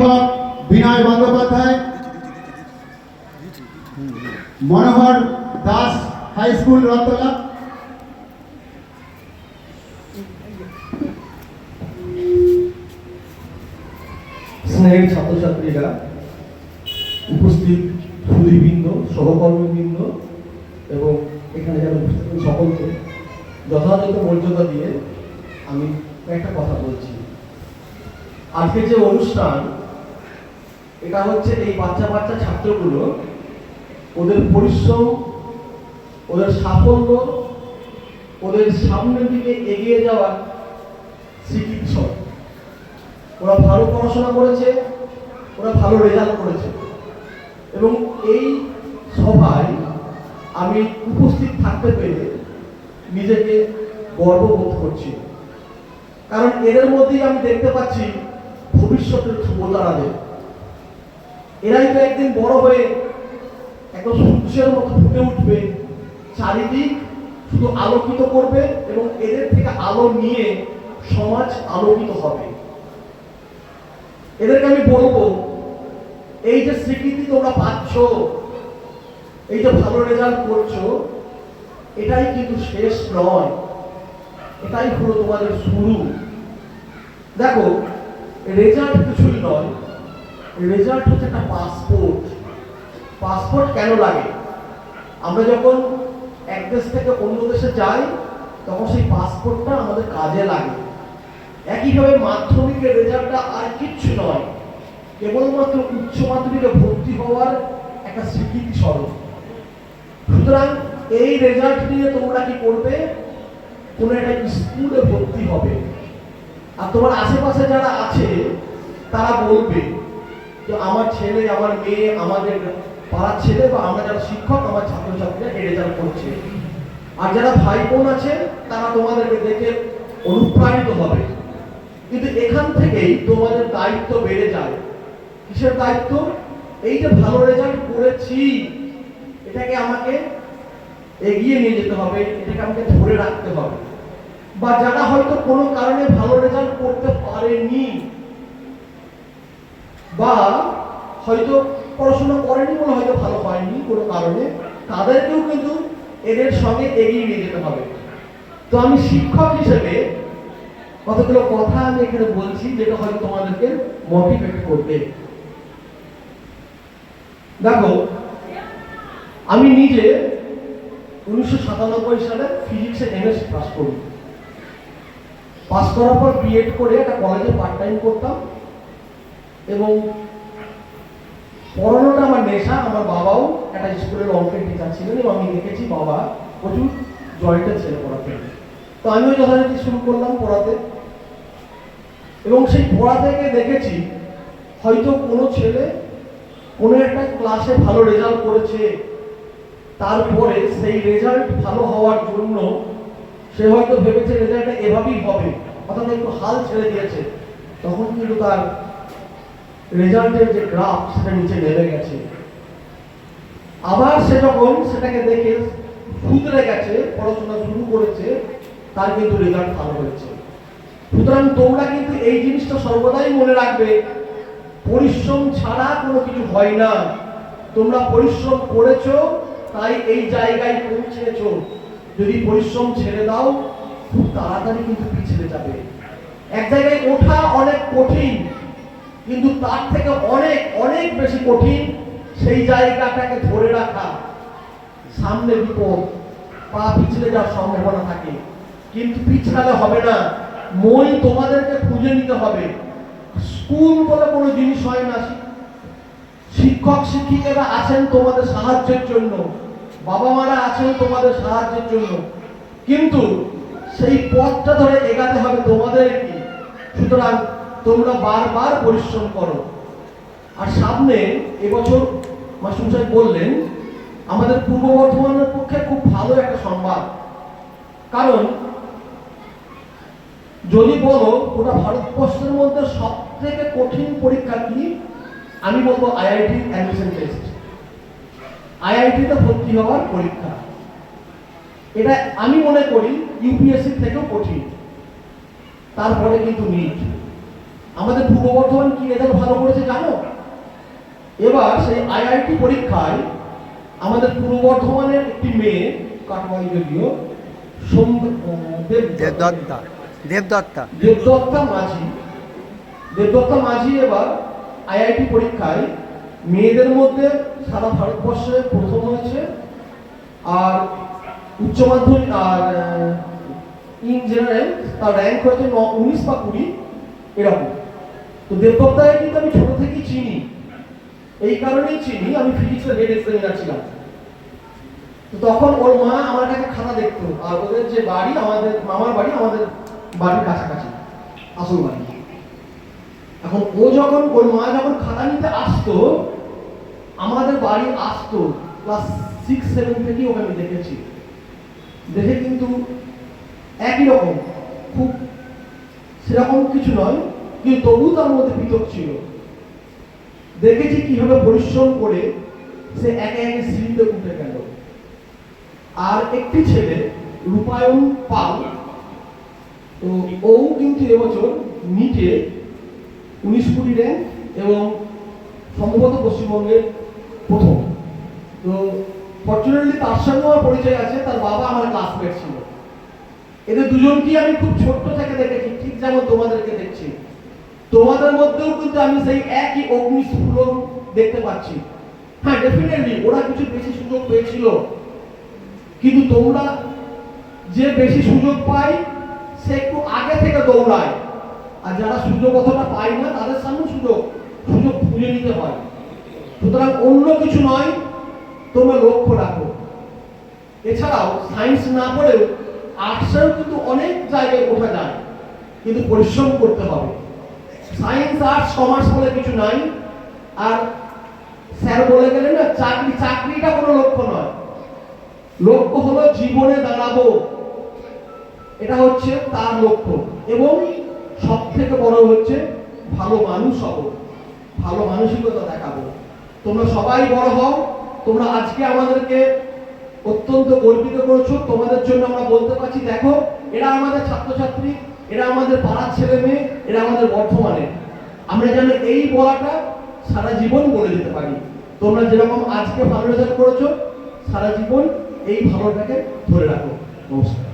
শিক্ষক Binoy Bandyopadhyay, Manohar Das high school Ratla স্নেহের ছাত্রছাত্রীরা উপস্থিত সুদীবৃন্দ সহকর্মীবৃন্দ এবং এখানে যারা উপস্থিত সকলকে যথাযথ মর্যাদা দিয়ে আমি একটা কথা বলছি। আজকে যে অনুষ্ঠান এটা হচ্ছে এই বাচ্চা বাচ্চা ছাত্রগুলো, ওদের পরিশ্রম, ওদের সাফল্য, ওদের সামনের দিকে এগিয়ে যাওয়ার স্বরূপ ওরা ভালো পড়াশোনা করেছে, ওরা ভালো রেজাল্ট করেছে। এবং এই সভায় আমি উপস্থিত থাকতে পেরে নিজেকে গর্ববোধ করছি। কারণ এদের মধ্যেই আমি দেখতে পাচ্ছি ভবিষ্যতের যুবতারাদের এরাই তো একদিন বড় হয়ে একদম সূর্যের মতো ফুটে উঠবে। চারিদিক শুধু আলোকিত করবে এবং এদের থেকে আলো নিয়ে সমাজ আলোকিত হবে। এদেরকে আমি বলব, এই যে স্বীকৃতি তোমরা পাচ্ছ, এই যে ভালো রেজাল্ট করছ, এটাই কিন্তু শেষ নয়। এটাই হলো তোমাদের শুরু। দেখো, রেজাল্ট কিছুই নয়। রেজাল্ট হচ্ছে একটা পাসপোর্ট পাসপোর্ট কেন লাগে? আমরা যখন এক দেশ থেকে অন্য দেশে যাই, তখন সেই পাসপোর্টটা আমাদের কাজে লাগে। একইভাবে মাধ্যমিকের রেজাল্টটা আর কিচ্ছু নয়, কেবলমাত্র উচ্চ মাধ্যমিকে ভর্তি হওয়ার একটা স্বীকৃতি স্বরূপ। সুতরাং এই রেজাল্ট নিয়ে তোমরা কি করবে? কোনো একটা স্কুলে ভর্তি হবে। আর তোমার আশেপাশে যারা আছে, তারা বলবে যে আমার ছেলে, আমার মেয়ে, আমাদের পাড়ার ছেলে বা আমরা যারা শিক্ষক, আমার ছাত্রছাত্রীরা এই রেজাল্ট করছে। আর যারা ভাই বোন আছে, তারা তোমাদেরকে দেখে অনুপ্রাণিত হবে। কিন্তু এখান থেকেই তোমাদের দায়িত্ব বেড়ে যায়। কিসের দায়িত্ব? এই যে ভালো রেজাল্ট করেছি। এটাকে আমাকে এগিয়ে নিয়ে যেতে হবে, এটাকে আমাকে ধরে রাখতে হবে। বা যারা হয়তো কোনো কারণে ভালো রেজাল্ট করতে পারেনি বা হয়তো পড়াশোনা করেনি বলে হয়তো ভালো হয়নি কোনো কারণে, তাদেরকেও কিন্তু এদের সঙ্গে এগিয়ে নিয়ে যেতে হবে। তো আমি শিক্ষক হিসেবে কতগুলো কথা আমি এখানে বলছি, যেটা হয়তো তোমাদেরকে মোটিভেট করবে। দেখো, আমি নিজে উনিশশো সাতানব্বই সালে ফিজিক্সে এমএস পাস করি। পাস করার পর বিএড করে একটা কলেজে পার্ট টাইম করতাম। এবং পড়ানোটা আমার নেশা, আমার বাবাও একটা স্কুলের অঙ্কের টিচার ছিলেন এবং আমি দেখেছি বাবা প্রচুর জয়টা ছেলে পড়াতে তো আমিও যথারীতি শুরু করলাম পড়াতে। এবং সেই পড়া থেকে দেখেছি হয়তো কোনো ছেলে কোনো একটা ক্লাসে ভালো রেজাল্ট করেছে, তারপরে সেই রেজাল্ট ভালো হওয়ার জন্য সে হয়তো ভেবেছে রেজাল্টটা এভাবেই হবে, অর্থাৎ একটু হাল ছেড়ে দিয়েছে। তখন কিন্তু তার রেজাল্টের যে গ্রাফ সেটা নিচে নেমে গেছে। আবার সে যখন সেটাকে দেখে শুধরে গেছে, পড়াশোনা শুরু করেছে, তার কিন্তু রেজাল্ট ভালো হয়েছে। সুতরাং তোমরা কিন্তু এই জিনিসটা সর্বদাই মনে রাখবে, পরিশ্রম ছাড়া কোনো কিছু হয় না। তোমরা পরিশ্রম করেছ, তাই এই জায়গায় পৌঁছেছো। যদি পরিশ্রম ছেড়ে দাও, খুব তাড়াতাড়ি কিন্তু পিছলে যাবে। এক জায়গায় ওঠা অনেক কঠিন কিন্তু তার থেকে অনেক অনেক বেশি কঠিন সেই জায়গাটাকে ধরে রাখা। সামনে বিপদ, পা পিছলে যাওয়ার সম্ভাবনা থাকে। কিন্তু পিছালে হবে না। মই তোমাদেরকে খুঁজে নিতে হবে। স্কুল বলে কোনো জিনিস হয় না। শিক্ষক, শিক্ষিকারা আছেন তোমাদের সাহায্যের জন্য। বাবা মারা আছেন তোমাদের সাহায্যের জন্য। কিন্তু সেই পথটা ধরে এগাতে হবে তোমাদেরকে। সুতরাং তোমরা বারবার পরিশ্রম করো। আর সামনে এবছর মাসুম সাহেব বললেন, আমাদের পূর্ব বর্ধমানের পক্ষে খুব ভালো একটা সংবাদ। কারণ, যদি বলো গোটা ভারতবর্ষের মধ্যে সব থেকে কঠিন পরীক্ষা কি, আমি বলব আইআইটি অ্যাডমিশন টেস্ট। আইআইটিতে ভর্তি হওয়ার পরীক্ষা। এটা আমি মনে করি ইউপিএসসি থেকেও কঠিন। তারপরে কিন্তু নিট আমাদের পূর্ব বর্ধমান কি রেজাল্ট ভালো করেছে জানো? এবার সেই আইআইটি পরীক্ষায় আমাদের পূর্ব বর্ধমানের একটি মেয়ে কাটমাই যদিও দেবদত্তা। দেবদত্তা। দেবদত্তা মাঝি। দেবদত্তা মাঝি এবার আইআইটি পরীক্ষায় মেয়েদের মধ্যে সারা ভারতবর্ষে প্রথম হয়েছে। আর উচ্চ মাধ্যমিক আর ইন জেনারেল তার র্যাঙ্ক হয়েছে ন উনিশ বা কুড়ি এরকম। তো দেবদত্তাকে কিন্তু আমি ছোট থেকেই চিনি। এই কারণেই চিনি, আমি ফিজিক্সের হেড এক্সামিনার ছিলাম। তো তখন ওর মা আমার কাছে খাতা দেখতো, আর ওদের যে বাড়ি, আমাদের মামার বাড়ি, আমাদের বাড়ির কাছাকাছি, আসল বাড়ি। এখন ও যখন, ওর মা যখন খাতা নিতে আসতো, আমাদের বাড়ি আসতো ক্লাস সিক্স সেভেন থেকেই ওকে আমি দেখেছি। দেখে কিন্তু একই রকম, খুব সেরকম কিছু নয় কিন্তু তবু তার মধ্যে পৃথক ছিল। দেখেছি কীভাবে পরিশ্রম করে সে একে একে সিঁড়িতে উঠে গেল। আর একটি ছেলে, রূপায়ণ পাল তো ও কিন্তু এবছর নিটে উনিশ কুড়ি র্যাঙ্ক এবং সম্ভবত পশ্চিমবঙ্গের প্রথম। তো ফর্চুনেটলি তার সঙ্গে আমার পরিচয় আছে, তার বাবা আমার ক্লাসমেট ছিল। এদের দুজনকেই আমি খুব ছোট্ট থেকে দেখেছি, ঠিক যেমন তোমাদেরকে দেখছি। তোমাদের মধ্যেও কিন্তু আমি সেই একই অগ্নিস্ফুলন দেখতে পাচ্ছি। হ্যাঁ ডেফিনেটলি ওরা কিছু বেশি সুযোগ পেয়েছিল। কিন্তু তোমরা যে বেশি সুযোগ পায় সে একটু আগে থেকে দৌড়ায়। আর যারা সুযোগ অতটা পায় না, তাদের সামনে সুযোগ সুযোগ খুঁজে নিতে হয়। সুতরাং অন্য কিছু নয়, তোমরা লক্ষ্য রাখো। এছাড়াও সায়েন্স না পড়েও আর্টসেও কিন্তু অনেক জায়গায় ওঠা যায়। কিন্তু পরিশ্রম করতে হবে। সায়েন্স আর্টস কমার্স বলে কিছু নাই। আর স্যার বলে গেলেন না, চাকরি চাকরিটা কোনো লক্ষ্য নয়। লক্ষ্য হলো জীবনে দাঁড়াবো। এটা হচ্ছে তার লক্ষ্য। এবং সব থেকে বড় হচ্ছে ভালো মানুষ হব। ভালো মানসিকতা দেখাবো। তোমরা সবাই বড় হও। তোমরা আজকে আমাদেরকে অত্যন্ত গর্বিত করেছ। তোমাদের জন্য আমরা বলতে পারছি, দেখো, এরা আমাদের ছাত্রছাত্রী। এরা আমাদের পাড়ার ছেলে মেয়ে, এরা আমাদের বর্তমানে আমরা যেন এই বলাটা সারা জীবন বলে দিতে পারি। তোমরা যেরকম আজকে ভালো রেজাল্ট করেছ, সারা জীবন এই ভালোটাকে ধরে রাখো। নমস্কার।